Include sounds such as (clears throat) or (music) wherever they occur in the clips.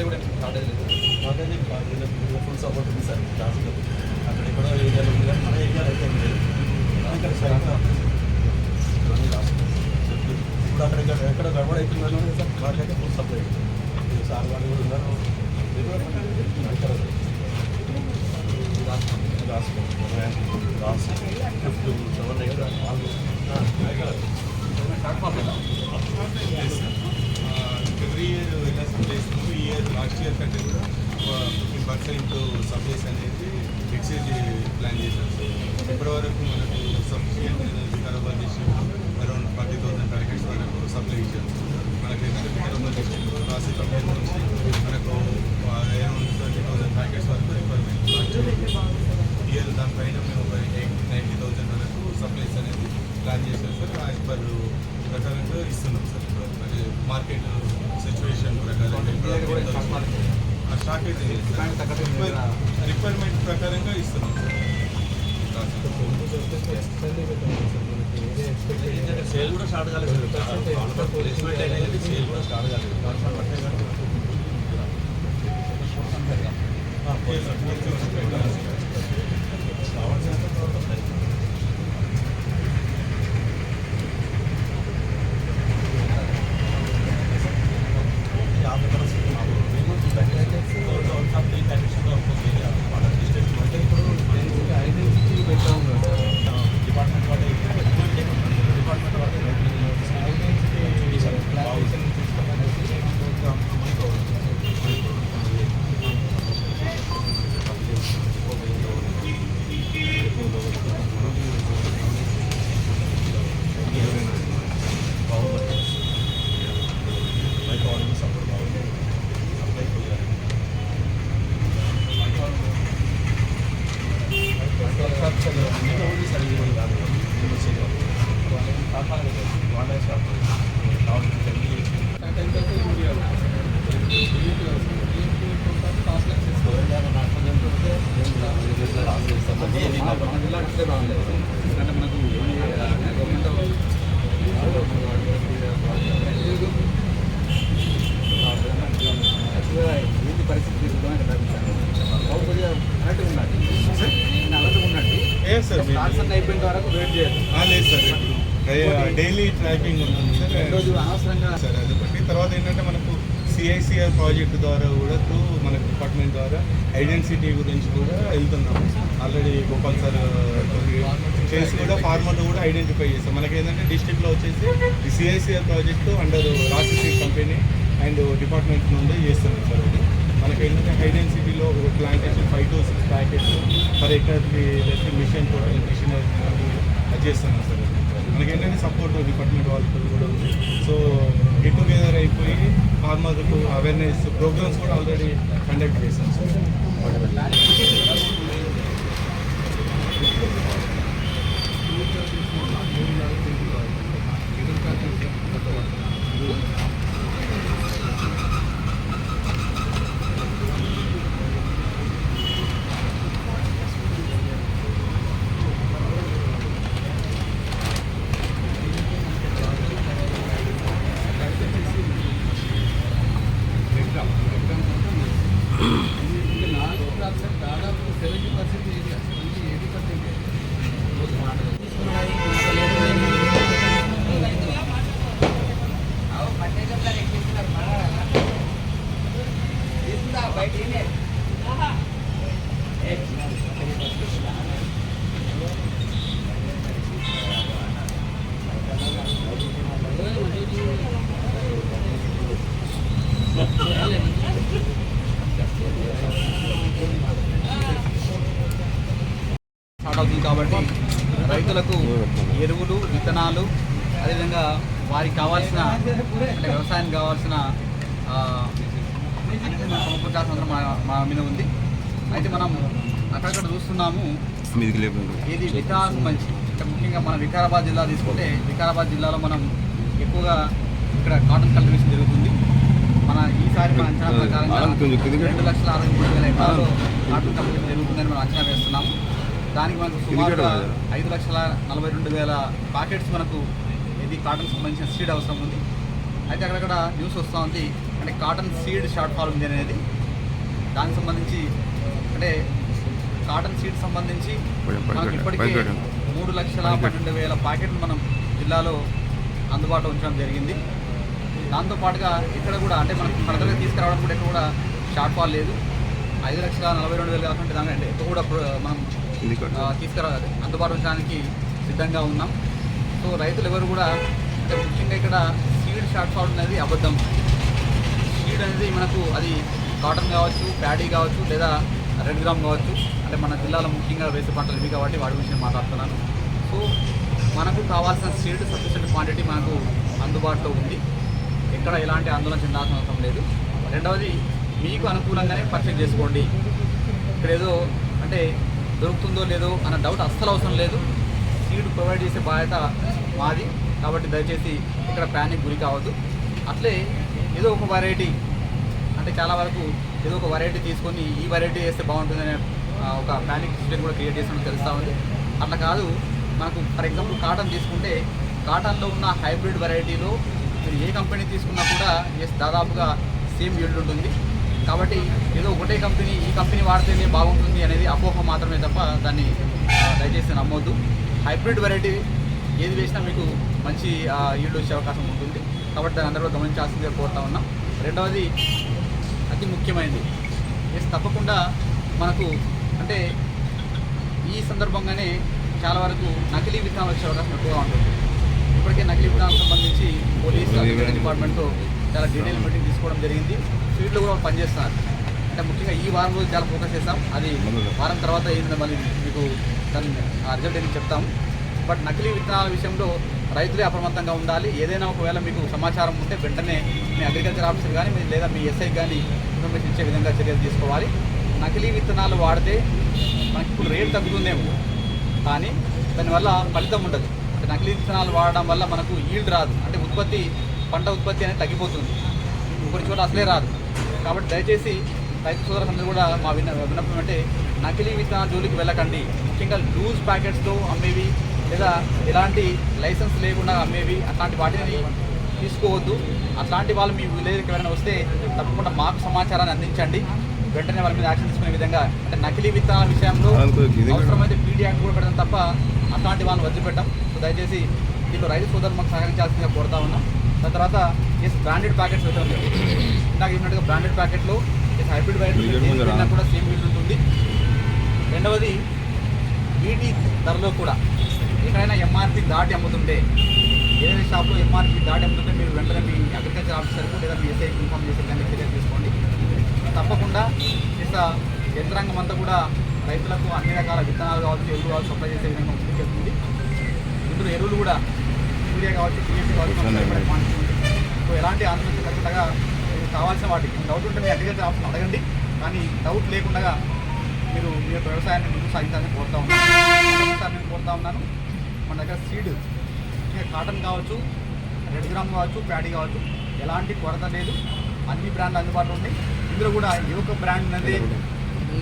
పైన సప్లై కూడా షార్టేజ్ లేదు నాకైతే ఫుల్ సపోర్ట్ ఉంది సార్ క్లాస్లో అక్కడ ఎక్కడో ఏరియాలో ఉంది కానీ మన ఏరియాలో అయితే ఏం లేదు ఇక్కడ సైడ్ ఇవన్నీ లాస్ట్ ఇప్పుడు అక్కడ ఇక్కడ ఎక్కడ గడబడ అవుతుందో సార్ వాళ్ళకైతే ఫుల్ సప్లై ఉంది సార్ వాళ్ళు కూడా ఉన్నారు మీరు కూడా ఇక్కడ last last fifth seven eight every year వెళ్ళాల్సిన చేస్తున్నాము ఈ ఇయర్ లాస్ట్ ఇయర్ కంటే కూడా పర్సెంట్ సప్లైస్ అనేది ఎక్సేజ్ ప్లాన్ చేశాం సార్ ఇప్పటి వరకు మనకు sufficient Vikarabad district around forty thousand packets వరకు సప్లై ఇచ్చాం మనకి ఏంటంటే వికారాబాద్ డిస్ట్రిక్ట్ రాసి కంపెనీ నుంచి మనకు అరౌండ్ ట్వంటీ థౌసండ్ ప్యాకెట్స్ వరకు రిక్వైర్మెంట్ ఇయర్ దానిపైన మేము ఒక ఎయిట్ నైంటీ థౌసండ్ వరకు సప్లైస్ అనేది ప్లాన్ చేశాం సార్. యాజ్ పర్ ప్రకారంగా ఇస్తున్నాం సార్. ఇప్పుడు మార్కెట్ సిచ్యువేషన్ ప్రకారం ఆ స్టాక్ అయితే రిక్వైర్మెంట్ ప్రకారంగా ఇస్తున్నాం. సార్. సేల్ కూడా స్టార్ట్ కాలేదు. సేల్ కూడా స్టార్ట్ కాలేదు డిపార్ట్మెంట్ వాళ్ళే డిపార్ట్మెంట్ వాళ్ళే సపోర్ట్ బాగుంది సప్లై మన జిల్లా ఎందుకంటే మనకు గవర్నమెంట్ ఏంటి పరిస్థితి? కొద్దిగా కరెక్ట్గా అలర్ట్గా అయిపోయిన వరకు వెయిట్ చేయాలి డైలీ ట్రాకింగ్ ఉంటుంది సార్. రోజు అనవసరంగా సార్ అది ఒకటి. తర్వాత ఏంటంటే మనకు సిఐసిఆర్ ప్రాజెక్ట్ ద్వారా కూడా త్రూ మన డిపార్ట్మెంట్ ద్వారా ఐడెన్సిటీ గురించి కూడా వెళ్తున్నాము. ఆల్రెడీ గోపాల్ సార్ చేసి కూడా ఫార్మర్ కూడా ఐడెంటిఫై చేస్తాం మనకి ఏంటంటే డిస్ట్రిక్ట్లో వచ్చేసి సిఐసిఆర్ ప్రాజెక్టు అండర్ రాసిసి కంపెనీ అండ్ డిపార్ట్మెంట్ నుండి చేస్తున్నాం సార్ అది. మనకి ఏంటంటే ఐడెన్సిటీలో ఒక plantation five to six packets per ఎకర్కి లేకపోతే మిషన్ టోటల్ మిషనరీ అది చేస్తున్నాం సార్ మనకి ఏంటంటే సపోర్ట్ డిపార్ట్మెంట్ వాళ్ళతో కూడా ఉంది. సో గెట్ టుగెదర్ అయిపోయి ఫార్మర్కు అవేర్నెస్ ప్రోగ్రామ్స్ కూడా ఆల్రెడీ కండక్ట్ చేశాం సార్ Mm-hmm. (clears throat) విత్తనాలు అదేవిధంగా వారికి కావాల్సిన అంటే వ్యవసాయానికి కావాల్సిన సమకూర్చాల్సిన అవసరం మన మన మీద ఉంది. అయితే మనం అక్కడక్కడ చూస్తున్నాము ఏది వికాస్ మంచి అంటే ముఖ్యంగా మన వికారాబాద్ జిల్లా తీసుకుంటే వికారాబాద్ జిల్లాలో మనం ఎక్కువగా ఇక్కడ కాటన్ కల్టివేషన్ జరుగుతుంది. మన ఈసారి మన అంచనా ప్రకారంగా రెండు లక్షల అరవై మూడు వేల ఎకరాలు కాటన్ కల్టివేషన్ జరుగుతుందని మనం అంచనా వేస్తున్నాము. దానికి మనకు సుమారుగా కిందికి ఐదు లక్షల నలభై రెండు వేల ప్యాకెట్స్ మనకు ఇది కాటన్ సంబంధించిన సీడ్ అవసరం ఉంది. అయితే అక్కడక్కడ న్యూస్ వస్తూ ఉంది. అంటే కాటన్ సీడ్ షార్ట్ ఫాల్ ఉంది అనేది. దానికి సంబంధించి అంటే కాటన్ సీడ్ సంబంధించి మనకి ఇప్పటికే మూడు లక్షల పన్నెండు వేల ప్యాకెట్లు మనం జిల్లాలో అందుబాటులో ఉంచడం జరిగింది. దాంతోపాటుగా ఇక్కడ కూడా అంటే మనకి ఫర్దర్గా తీసుకురావడం కూడా ఇక్కడ కూడా షార్ట్ ఫాల్ లేదు. ఐదు లక్షల నలభై రెండు వేలు కాకుండా దానికంటే ఎక్కువ కూడా మనం తీసుకురా అందుబాటు ఉంచడానికి సిద్ధంగా ఉన్నాం. సో రైతులు ఎవరు కూడా అంటే ముఖ్యంగా ఇక్కడ సీడ్ షార్ట్ ఫాల్ అనేది అబద్ధం. సీడ్ అనేది మనకు అది కాటన్ కావచ్చు ప్యాడీ కావచ్చు లేదా రెడ్ గ్రామ్ కావచ్చు. అంటే మన జిల్లాలో ముఖ్యంగా వేసే పంటలు ఇవి కాబట్టి వాటి గురించి మాట్లాడుతున్నాను. సో మనకు కావాల్సిన సీడ్ సఫిషియెంట్ క్వాంటిటీ మనకు అందుబాటులో ఉంది. ఎక్కడ ఎలాంటి ఆందోళన చెందాల్సిన అవసరం లేదు. రెండవది మీకు అనుకూలంగానే పర్చేజ్ చేసుకోండి. ఇక్కడ ఏదో అంటే దొరుకుతుందో లేదో అన్న డౌట్ అస్సలు అవసరం లేదు. సీడ్ ప్రొవైడ్ చేసే బాధ్యత మాది. కాబట్టి దయచేసి ఇక్కడ ప్యానిక్ గురి కావద్దు. అట్లే ఏదో ఒక వెరైటీ అంటే చాలా వరకు ఏదో ఒక వెరైటీ తీసుకొని ఈ వెరైటీ వేస్తే బాగుంటుందనే అనే ఒక ప్యానిక్ సిస్టమ్ కూడా క్రియేట్ చేసినట్టు తెలుస్తూ ఉంది. అట్లా కాదు. మనకు ఫర్ ఎగ్జాంపుల్ కాటన్ తీసుకుంటే కాటన్లో ఉన్న హైబ్రిడ్ వెరైటీలో మీరు ఏ కంపెనీ తీసుకున్నా కూడా ఎస్ దాదాపుగా సేమ్ యూల్డ్ ఉంటుంది. కాబట్టి ఏదో ఒకటే కంపెనీ ఈ కంపెనీ వాడితేనే బాగుంటుంది అనేది అపోహ మాత్రమే తప్ప దాన్ని దయచేసి నమ్మొద్దు. హైబ్రిడ్ వెరైటీ ఏది వేసినా మీకు మంచి ఈల్డ్ వచ్చే అవకాశం ఉంటుంది. కాబట్టి దాని అందరూ గమనించాల్సిందిగా కోరుతా ఉన్నాం. రెండవది అతి ముఖ్యమైనది. ఎస్ తప్పకుండా మనకు అంటే ఈ సందర్భంగానే చాలా వరకు నకిలీ విత్తనాలు వచ్చే అవకాశం ఎక్కువగా ఉంటుంది. ఇప్పటికే నకిలీ విత్తనాలకు సంబంధించి పోలీస్ డిపార్ట్మెంట్తో చాలా డీటెయిల్ మీటింగ్ తీసుకోవడం జరిగింది. స్వీట్లు కూడా పనిచేస్తున్నారు. అంటే ముఖ్యంగా ఈ వారం రోజు చాలా ఫోకస్ చేస్తాం అది వారం తర్వాత ఏంటంటే మళ్ళీ మీకు దాని రిజల్ట్ ఏంటి చెప్తాం. బట్ నకిలీ విత్తనాల విషయంలో రైతులే అప్రమత్తంగా ఉండాలి. ఏదైనా ఒకవేళ మీకు సమాచారం ఉంటే వెంటనే మీ అగ్రికల్చర్ ఆఫీసర్ కానీ మీ- లేదా మీ ఎస్ఐ కానీ ఇన్ఫర్మేషన్ ఇచ్చే విధంగా చర్యలు తీసుకోవాలి. నకిలీ విత్తనాలు వాడితే మనకి ఇప్పుడు రేట్ తగ్గుతుందేమో. కానీ దానివల్ల ఫలితం ఉండదు. అంటే నకిలీ విత్తనాలు వాడడం వల్ల మనకు ఈల్డ్ రాదు. అంటే ఉత్పత్తి పంట ఉత్పత్తి అనేది తగ్గిపోతుంది. కొన్ని చోట్ల అసలే రాదు. కాబట్టి దయచేసి రైతు సోదరులందరూ కూడా మా విన్న విన్నపం అంటే నకిలీ విత్తనాల జోలికి వెళ్ళకండి. ముఖ్యంగా లూజ్ ప్యాకెట్స్లో అమ్మేవి లేదా ఎలాంటి లైసెన్స్ లేకుండా అమ్మేవి అట్లాంటి వాటిని తీసుకోవద్దు. అట్లాంటి వాళ్ళు మీ విలేజ్కి ఎవరైనా వస్తే తప్పకుండా మాకు సమాచారాన్ని అందించండి. వెంటనే వాళ్ళ మీద యాక్షన్ తీసుకునే విధంగా అంటే నకిలీ విత్తనాల విషయంలో అవసరమైతే పీడీ యాక్ట్ కూడా పెడతాం తప్ప అట్లాంటి వాళ్ళని వదిలిపెట్టాం. సో దయచేసి దీంట్లో రైతు సోదరులు మాకు సహకరించాల్సిందిగా కోరుతా ఉన్నాం. దాని తర్వాత ఎస్ బ్రాండెడ్ ప్యాకెట్స్ అయితే ఉన్నాయి. ఇందాక చెప్పినట్టుగా బ్రాండెడ్ ప్యాకెట్లో ఎస్ హైబ్రిడ్ వైరస్ కూడా సేమ్ బిల్డ్ ఉంటుంది. రెండవది వీటి ధరలో కూడా ఎక్కడైనా ఎంఆర్పి దాటి అమ్ముతుంటే ఏదైనా షాప్లో ఎంఆర్పి దాటి అమ్ముతుంటే మీరు వెంటనే మీ అగ్రికల్చర్ ఆఫీసర్కు లేదా మీ ఎస్ఐకి ఇన్ఫార్మ్ చేసే విధంగా చర్యలు తీసుకోండి తప్పకుండా ఇక యంత్రాంగం అంతా కూడా రైతులకు అన్ని రకాల విత్తనాలు కావచ్చు ఎరువులు కావచ్చు సప్లై చేసే విధంగా ముందుకెళ్తుంది ఇందులో ఎరువులు కూడా యూరియా కావచ్చు డిఎస్సీ కావచ్చు. సో ఎలాంటి ఆందోళన లేకుండా మీకు కావాల్సిన వాటికి డౌట్ ఉంటే మీ అగ్రికల్చర్ ఆఫీస్ అడగండి. కానీ డౌట్ లేకుండా మీరు మీ యొక్క వ్యవసాయాన్ని ముందుకు సాగించాలని కోరుతా ఉన్నాను. నేను కోరుతా ఉన్నాను. మన దగ్గర సీడ్ కాటన్ కావచ్చు రెడ్ గ్రామ్ కావచ్చు ప్యాడీ కావచ్చు ఎలాంటి కొరత లేదు. అన్ని బ్రాండ్లు అందుబాటులో ఉన్నాయి. ఇందులో కూడా ఏ ఒక్క బ్రాండ్ అనేది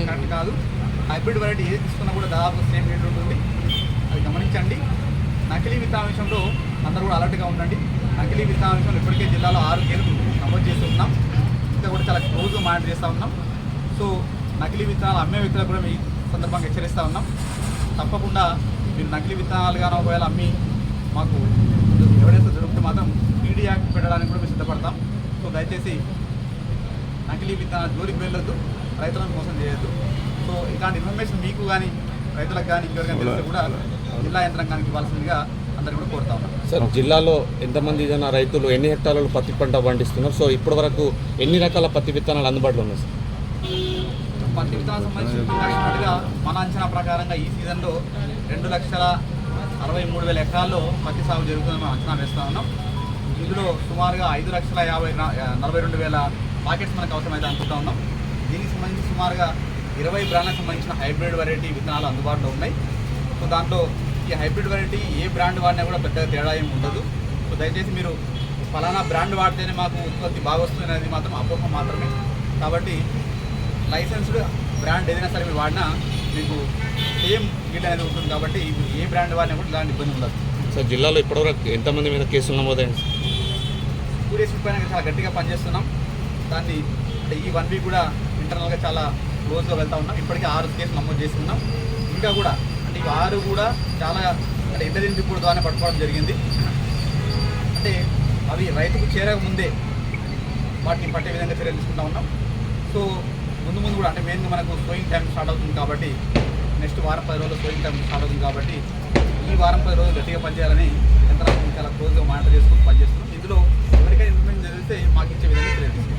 కరెక్ట్ కాదు. హైబ్రిడ్ వెరైటీ ఏది తీసుకున్నా కూడా దాదాపు సేమ్ రేట్ ఉంటుంది. అది గమనించండి. నకిలీ విత్తనాల విషయంలో అందరూ కూడా అలర్ట్గా ఉండండి. నకిలీ విత్తనాల విషయంలో ఇప్పటికే జిల్లాలో ఆరు కేసులు నమోదు చేస్తూ ఉన్నాం. ఇంకా కూడా చాలా క్లోజ్గా మానిటర్ చేస్తూ ఉన్నాం. సో నకిలీ విత్తనాలు అమ్మే వ్యక్తులకు కూడా ఈ సందర్భంగా హెచ్చరిస్తూ ఉన్నాం. తప్పకుండా మీరు నకిలీ విత్తనాలు కానీ ఒకవేళ అమ్మి మాకు ఎవిడెన్స్ దొరికితే మాత్రం యాక్ట్ పెట్టడానికి కూడా మేము సిద్ధపడతాం. సో దయచేసి నకిలీ విత్తనాల జోలికి వెళ్ళొద్దు. రైతులను మోసం చేయొద్దు. సో ఇలాంటి ఇన్ఫర్మేషన్ మీకు కానీ రైతులకు కానీ ఇంకెవరికైనా తెలిస్తే కూడా జిల్లా యంత్రాంగానికి ఇవ్వాల్సిందిగా కూడా కోరుతా ఉన్నాం. సార్ జిల్లాలో ఎంతమంది జన రైతులు ఎన్ని హెక్టార్లలో పత్తి పంట పండిస్తున్నారు? సో ఇప్పటి వరకు ఎన్ని రకాల పత్తి విత్తనాలు అందుబాటులో ఉన్నాయి సార్? పత్తి విత్తనాలకు సంబంధించి ఇందాక చెప్పినట్టుగా మన అంచనా ప్రకారంగా ఈ సీజన్లో రెండు లక్షల అరవై మూడు వేల ఎకరాల్లో పత్తి సాగు జరుగుతుందని మనం అంచనా వేస్తా ఉన్నాం. ఇందులో సుమారుగా ఐదు లక్షల యాభై నలభై రెండు వేల పాకెట్స్ మనకు అవసరమైతే అనుకుంటా ఉన్నాం. దీనికి సంబంధించి సుమారుగా ఇరవై బ్రాండ్లకు సంబంధించిన హైబ్రిడ్ వెరైటీ విత్తనాలు అందుబాటులో ఉన్నాయి. సో దాంట్లో ఈ హైబ్రిడ్ వెరైటీ ఏ బ్రాండ్ వాడినా కూడా పెద్దగా తేడా ఏమి ఉండదు. సో దయచేసి మీరు ఫలానా బ్రాండ్ వాడితేనే మాకు ఉత్పత్తి బాగా వస్తుంది అనేది మాత్రం అపోహ మాత్రమే. కాబట్టి లైసెన్స్డ్ బ్రాండ్ ఏదైనా సరే మీరు వాడినా మీకు సేమ్ గిట్ అనేది ఉంటుంది కాబట్టి ఏ బ్రాండ్ వాడినా కూడా ఇలాంటి ఇబ్బంది ఉండదు. సార్ జిల్లాలో ఇప్పటివరకు ఎంతమంది మీద కేసులు నమోదైంది టూ డేస్ పైన చాలా గట్టిగా పనిచేస్తున్నాం. దాన్ని అంటే ఈ వన్ వీక్ కూడా ఇంటర్నల్గా చాలా క్లోజ్గా వెళ్తా ఉన్నాం. ఇప్పటికే ఆరు కేసులు నమోదు చేసి ఉన్నాం ఇంకా కూడా అంటే ఆరు కూడా చాలా అంటే ఇంటెలిజెన్స్ రిపోర్ట్ ద్వారా పట్టుకోవడం జరిగింది. అంటే అవి రైతుకు చేరకముందే వాటిని పట్టే విధంగా చర్యలు తీసుకుంటా ఉన్నాం. సో ముందు ముందు కూడా అంటే మెయిన్గా మనకు సోయింగ్ టైం స్టార్ట్ అవుతుంది కాబట్టి నెక్స్ట్ వారం పది రోజులు సోయింగ్ టైం స్టార్ట్ అవుతుంది కాబట్టి ఈ వారం పది రోజులు గట్టిగా పనిచేయాలని యంత్రాంగం చాలా క్లోజ్గా మానిటర్ చేసుకుని పనిచేస్తున్నాం. ఇందులో ఎవరికైనా ఇంప్లిమెంట్ జరిగితే మాకు ఇచ్చే విధంగా చర్యలు తీసుకుంటాం.